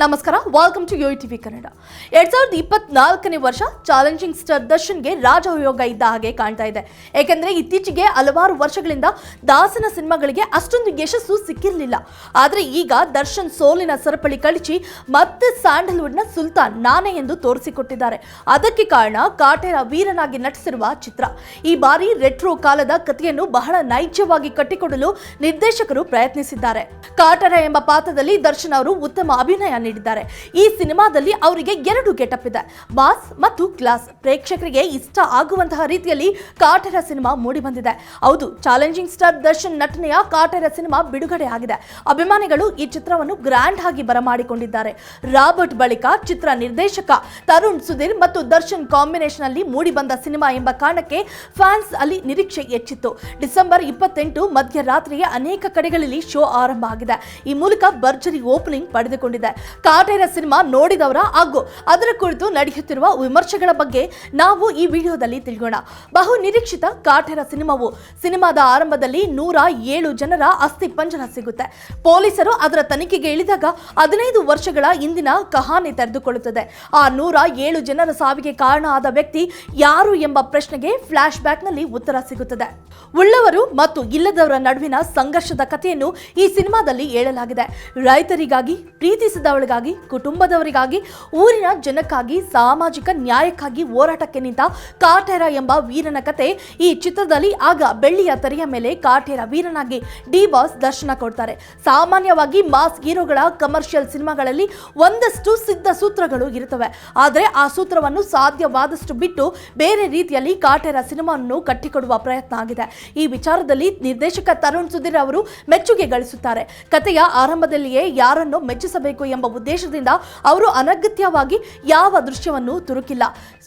ನಮಸ್ಕಾರ welcome to Yo TV Kannada. ಎರಡ್ ಸಾವಿರದ ಇಪ್ಪತ್ನಾಲ್ಕನೇ ವರ್ಷ ಚಾಲೆಂಜಿಂಗ್ ಸ್ಟಾರ್ ದರ್ಶನ್ಗೆ ರಾಜಯೋಗ ಇದ್ದ ಹಾಗೆ ಕಾಣ್ತಾ ಇದೆ. ಏಕೆಂದ್ರೆ ಇತ್ತೀಚೆಗೆ ಹಲವಾರು ವರ್ಷಗಳಿಂದ ದಾಸನ ಸಿನಿಮಾಗಳಿಗೆ ಅಷ್ಟೊಂದು ಯಶಸ್ಸು ಸಿಕ್ಕಿರಲಿಲ್ಲ. ಆದ್ರೆ ಈಗ ದರ್ಶನ್ ಸೋಲಿನ ಸರಪಳಿ ಕಳಿಸಿ ಮತ್ತೆ ಸ್ಯಾಂಡಲ್ವುಡ್ನ ಸುಲ್ತಾನ್ ನಾನೇ ಎಂದು ತೋರಿಸಿಕೊಟ್ಟಿದ್ದಾರೆ. ಅದಕ್ಕೆ ಕಾರಣ ಕಾಟೇರ ವೀರನಾಗಿ ನಟಿಸಿರುವ ಚಿತ್ರ. ಈ ಬಾರಿ ರೆಟ್ರೋ ಕಾಲದ ಕಥೆಯನ್ನು ಬಹಳ ನೈಜವಾಗಿ ಕಟ್ಟಿಕೊಡಲು ನಿರ್ದೇಶಕರು ಪ್ರಯತ್ನಿಸಿದ್ದಾರೆ. ಕಾಟರ ಎಂಬ ಪಾತ್ರದಲ್ಲಿ ದರ್ಶನ್ ಅವರು ಉತ್ತಮ ಅಭಿನಯ ನೀಡಿದ್ದಾರೆ. ಈ ಸಿನಿಮಾದಲ್ಲಿ ಅವರಿಗೆ ಎರಡು ಗೆಟಪ್ ಇದೆ. ಬಾಸ್ ಮತ್ತು ಕ್ಲಾಸ್ ಪ್ರೇಕ್ಷಕರಿಗೆ ಇಷ್ಟ ಆಗುವಂತಹ ರೀತಿಯಲ್ಲಿ ಕಾಟರ ಸಿನಿಮಾ ಮೂಡಿ ಬಂದಿದೆ. ಹೌದು, ಚಾಲೆಂಜಿಂಗ್ ಸ್ಟಾರ್ ದರ್ಶನ್ ನಟನೆಯ ಕಾಟರ ಸಿನಿಮಾ ಬಿಡುಗಡೆ ಆಗಿದೆ. ಅಭಿಮಾನಿಗಳು ಈ ಚಿತ್ರವನ್ನು ಗ್ರ್ಯಾಂಡ್ ಆಗಿ ಬರಮಾಡಿಕೊಂಡಿದ್ದಾರೆ. ರಾಬರ್ಟ್ ಬಳಿಕ ಚಿತ್ರ ನಿರ್ದೇಶಕ ತರುಣ್ ಸುಧೀರ್ ಮತ್ತು ದರ್ಶನ್ ಕಾಂಬಿನೇಷನ್ ಅಲ್ಲಿ ಮೂಡಿ ಬಂದ ಸಿನಿಮಾ ಎಂಬ ಕಾರಣಕ್ಕೆ ಫ್ಯಾನ್ಸ್ ಅಲ್ಲಿ ನಿರೀಕ್ಷೆ ಹೆಚ್ಚಿತ್ತು. ಡಿಸೆಂಬರ್ ಇಪ್ಪತ್ತೆಂಟು ಮಧ್ಯರಾತ್ರಿಯೇ ಅನೇಕ ಕಡೆಗಳಲ್ಲಿ ಶೋ ಆರಂಭ ಆಗಿದೆ. ಈ ಮೂಲಕ ಭರ್ಜರಿ ಓಪನಿಂಗ್ ಪಡೆದುಕೊಂಡಿದೆ. ಕಾಟೇರ ಸಿನಿಮಾ ನೋಡಿದವರ ಹಾಗೂ ಅದರ ಕುರಿತು ನಡೆಯುತ್ತಿರುವ ವಿಮರ್ಶೆಗಳ ಬಗ್ಗೆ ನಾವು ಈ ವಿಡಿಯೋದಲ್ಲಿ ತಿಳಿಯೋಣ. ಬಹು ನಿರೀಕ್ಷಿತ ಕಾಟೇರ ಸಿನಿಮಾವು. ಸಿನಿಮಾದ ಆರಂಭದಲ್ಲಿ ನೂರ ಏಳು ಜನರ ಅಸ್ಥಿ ಪಂಜರ ಸಿಗುತ್ತೆ. ಪೊಲೀಸರು ಅದರ ತನಿಖೆಗೆ ಇಳಿದಾಗ ಹದಿನೈದು ವರ್ಷಗಳ ಹಿಂದಿನ ಕಹಾನಿ ತೆರೆದುಕೊಳ್ಳುತ್ತದೆ. ಆ ನೂರ ಏಳು ಜನರ ಸಾವಿಗೆ ಕಾರಣ ಆದ ವ್ಯಕ್ತಿ ಯಾರು ಎಂಬ ಪ್ರಶ್ನೆಗೆ ಫ್ಲಾಶ್ ಬ್ಯಾಕ್ನಲ್ಲಿ ಉತ್ತರ ಸಿಗುತ್ತದೆ. ಉಳ್ಳವರು ಮತ್ತು ಇಲ್ಲದವರ ನಡುವಿನ ಸಂಘರ್ಷದ ಕಥೆಯನ್ನು ಈ ಸಿನಿಮಾದಲ್ಲಿ ಹೇಳಲಾಗಿದೆ. ರೈತರಿಗಾಗಿ ಪ್ರೀತಿಸಿದವಳಿಗಾಗಿ ಕುಟುಂಬದವರಿಗಾಗಿ, ಊರಿನ ಜನಕ್ಕಾಗಿ, ಸಾಮಾಜಿಕ ನ್ಯಾಯಕ್ಕಾಗಿ ಹೋರಾಟಕ್ಕೆ ನಿಂತ ಕಾಟೇರ ಎಂಬ ವೀರನ ಕತೆ ಈ ಚಿತ್ರದಲ್ಲಿ ಆಗ ಬೆಳ್ಳಿಯ ತೆರೆಯ ಮೇಲೆ ಕಾಟೇರ ವೀರನಾಗಿ ಡಿ ಬಾಸ್ ದರ್ಶನ ಕೊಡ್ತಾರೆ. ಸಾಮಾನ್ಯವಾಗಿ ಮಾಸ್ ಹೀರೋಗಳ ಕಮರ್ಷಿಯಲ್ ಸಿನಿಮಾಗಳಲ್ಲಿ ಒಂದಷ್ಟು ಸಿದ್ಧ ಸೂತ್ರಗಳು ಇರುತ್ತವೆ. ಆದರೆ ಆ ಸೂತ್ರವನ್ನು ಸಾಧ್ಯವಾದಷ್ಟು ಬಿಟ್ಟು ಬೇರೆ ರೀತಿಯಲ್ಲಿ ಕಾಟೇರ ಸಿನಿಮಾವನ್ನು ಕಟ್ಟಿಕೊಡುವ ಪ್ರಯತ್ನ ಆಗಿದೆ. ಈ ವಿಚಾರದಲ್ಲಿ ನಿರ್ದೇಶಕ ತರುಣ್ ಸುಧೀರ್ ಅವರು ಮೆಚ್ಚುಗೆ ಗಳಿಸುತ್ತಾರೆ. ಕಥೆಯ ಆರಂಭದಲ್ಲಿಯೇ ಯಾರನ್ನು ಮೆಚ್ಚಿಸಬೇಕು ಎಂಬ ಉದ್ದೇಶದಿಂದ ಅವರು ಅನಗತ್ಯವಾಗಿ ಯಾವ ದೃಶ್ಯವನ್ನು ತುರುಕಿಲ್ಲ.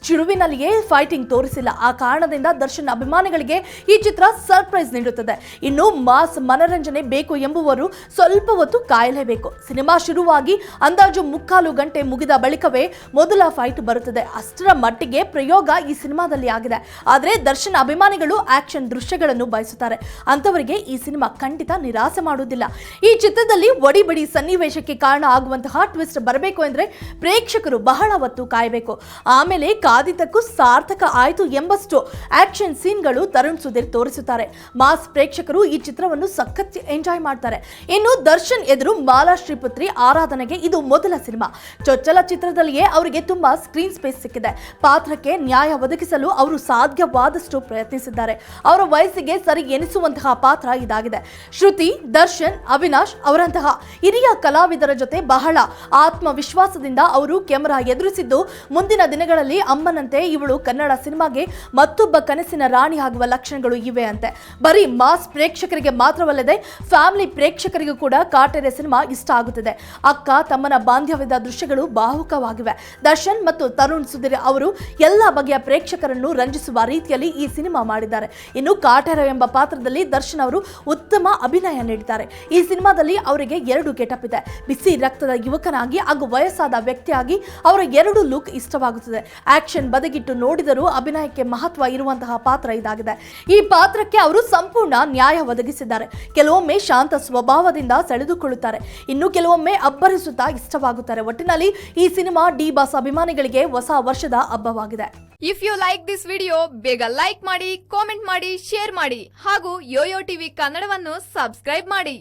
ಚಿರುವಿನಲ್ಲಿಯೇ ಫೈಟಿಂಗ್ ತೋರಿಸಿಲ್ಲ. ಆ ಕಾರಣದಿಂದ ದರ್ಶನ್ ಅಭಿಮಾನಿಗಳಿಗೆ ಈ ಚಿತ್ರ ಸರ್ಪ್ರೈಸ್ ನೀಡುತ್ತದೆ. ಇನ್ನು ಮಾಸ್ ಮನರಂಜನೆ ಬೇಕು ಎಂಬುವರು ಸ್ವಲ್ಪ ಹೊತ್ತು ಕಾಯಲೇಬೇಕು. ಸಿನಿಮಾ ಶುರುವಾಗಿ ಅಂದಾಜು ಮುಕ್ಕಾಲು ಗಂಟೆ ಮುಗಿದ ಬಳಿಕವೇ ಮೊದಲ ಫೈಟ್ ಬರುತ್ತದೆ. ಅಷ್ಟರ ಮಟ್ಟಿಗೆ ಪ್ರಯೋಗ ಈ ಸಿನಿಮಾದಲ್ಲಿ ಆಗಿದೆ. ಆದರೆ ದರ್ಶನ್ ಅಭಿಮಾನಿಗಳು ಆಕ್ಷನ್ ದೃಶ್ಯಗಳನ್ನು ಬಯಸುತ್ತಾರೆ. ಅಂತವರಿಗೆ ಈ ಸಿನಿಮಾ ಖಂಡಿತ ನಿರಾಸೆ ಮಾಡುವುದಿಲ್ಲ. ಈ ಚಿತ್ರದಲ್ಲಿ ಒಡಿಬಡಿ ಸನ್ನಿವೇಶಕ್ಕೆ ಕಾರಣ ಆಗುವಂತಹ ಟ್ವಿಸ್ಟ್ ಬರಬೇಕು ಅಂದರೆ ಪ್ರೇಕ್ಷಕರು ಬಹಳ ಹೊತ್ತು ಕಾಯಬೇಕು. ಆಮೇಲೆ ಕಾದಿದ್ದಕ್ಕೂ ಸಾರ್ಥಕ ಆಯಿತು ಎಂಬಷ್ಟು ಆಕ್ಷನ್ ಸೀನ್ಗಳು ತರುಣ್ ಸುಧೀರ್ ತೋರಿಸುತ್ತಾರೆ. ಮಾಸ್ ಪ್ರೇಕ್ಷಕರು ಈ ಚಿತ್ರವನ್ನು ಸಖತ್ ಎಂಜಾಯ್ ಮಾಡ್ತಾರೆ. ಇನ್ನು ದರ್ಶನ್ ಎದುರು ಮಾಲಾ ಶ್ರೀಪುತ್ರಿ ಆರಾಧನೆಗೆ ಇದು ಮೊದಲ ಸಿನಿಮಾ. ಚೊಚ್ಚಲ ಚಿತ್ರದಲ್ಲಿಯೇ ಅವರಿಗೆ ತುಂಬಾ ಸ್ಕ್ರೀನ್ ಸ್ಪೇಸ್ ಸಿಕ್ಕಿದೆ. ಪಾತ್ರಕ್ಕೆ ನ್ಯಾಯ ಒದಗಿಸಲು ಅವರು ಸಾಧ್ಯವಾದಷ್ಟು ಪ್ರಯತ್ನಿಸಿದ್ದಾರೆ. ಅವರ ವಯಸ್ಸಿಗೆ ಸರಿ ಎನಿಸುವಂತಹ ಪಾತ್ರ ಇದಾಗಿದೆ. ಶ್ರುತಿ, ದರ್ಶನ್, ಅವಿನಾಶ್ ಅವರಂತಹ ಹಿರಿಯ ಕಲಾವಿದರ ಜೊತೆ ಬಹಳ ಆತ್ಮವಿಶ್ವಾಸದಿಂದ ಅವರು ಕ್ಯಾಮರಾ ಎದುರಿಸಿದ್ದು. ಮುಂದಿನ ದಿನಗಳಲ್ಲಿ ಅಮ್ಮನಂತೆ ಇವಳು ಕನ್ನಡ ಸಿನಿಮಾಗೆ ಮತ್ತೊಬ್ಬ ಕನಸಿನ ರಾಣಿ ಆಗುವ ಲಕ್ಷಣಗಳು ಇವೆ ಅಂತೆ. ಬರೀ ಮಾಸ್ ಪ್ರೇಕ್ಷಕರಿಗೆ ಮಾತ್ರವಲ್ಲದೆ ಫ್ಯಾಮಿಲಿ ಪ್ರೇಕ್ಷಕರಿಗೂ ಕೂಡ ಕಾಟೇರೆ ಸಿನಿಮಾ ಇಷ್ಟ ಆಗುತ್ತದೆ. ಅಕ್ಕ, ತಮ್ಮನ ಬಾಂಧವ್ಯದ ದೃಶ್ಯಗಳು ಬಾಹುಕವಾಗಿವೆ. ದರ್ಶನ್ ಮತ್ತು ತರುಣ್ ಸುಧೀರ್ ಅವರು ಎಲ್ಲ ಬಗೆಯ ಪ್ರೇಕ್ಷಕರನ್ನು ರಂಜಿಸುವ ರೀತಿಯಲ್ಲಿ ಈ ಸಿನಿಮಾ ಮಾಡಿದ್ದಾರೆ. ಇನ್ನು ಕಾಟೇರ ಎಂಬ ಪಾತ್ರದಲ್ಲಿ ದರ್ಶನ್ ಅವರು ಉತ್ತಮ ಅಭಿನಯ ನೀಡಿದ್ದಾರೆ. ಈ ಸಿನಿಮಾದಲ್ಲಿ ಅವರಿಗೆ ಎರಡು ಗೆಟಪ್ ಇದೆ. ಬಿಸಿ ರಕ್ತದ ಯುವಕನಾಗಿ ಹಾಗೂ ವಯಸ್ಸಾದ ವ್ಯಕ್ತಿಯಾಗಿ ಅವರ ಎರಡು ಲುಕ್ ಇಷ್ಟವಾಗುತ್ತದೆ. ಆಕ್ಷನ್ ಬದಗಿಟ್ಟು ನೋಡಿದರೂ ಅಭಿನಯಕ್ಕೆ ಮಹತ್ವ ಇರುವಂತಹ ಪಾತ್ರ ಇದಾಗಿದೆ. ಈ ಪಾತ್ರಕ್ಕೆ ಅವರು ಸಂಪೂರ್ಣ ನ್ಯಾಯ ಒದಗಿಸಿದ್ದಾರೆ. ಕೆಲವೊಮ್ಮೆ ಶಾಂತ ಸ್ವಭಾವದಿಂದ ಸೆಳೆದುಕೊಳ್ಳುತ್ತಾರೆ. ಇನ್ನು ಕೆಲವೊಮ್ಮೆ ಅಬ್ಬರಿಸುತ್ತಾ ಇಷ್ಟವಾಗುತ್ತಾರೆ. ಒಟ್ಟಿನಲ್ಲಿ ಈ ಸಿನಿಮಾ ಡಿ ಬಾಸ್ ಅಭಿಮಾನಿಗಳಿಗೆ ಹೊಸ ವರ್ಷದ ಹಬ್ಬವಾಗಿದೆ. If you like this video ಬೇಗ ಲೈಕ್ ಮಾಡಿ ಕಾಮೆಂಟ್ ಮಾಡಿ ಶೇರ್ ಮಾಡಿ ಹಾಗೂ ಯೋಯೋ ಟಿವಿ ಕನ್ನಡವನ್ನು ಸಬ್ಸ್ಕ್ರೈಬ್ ಮಾಡಿ.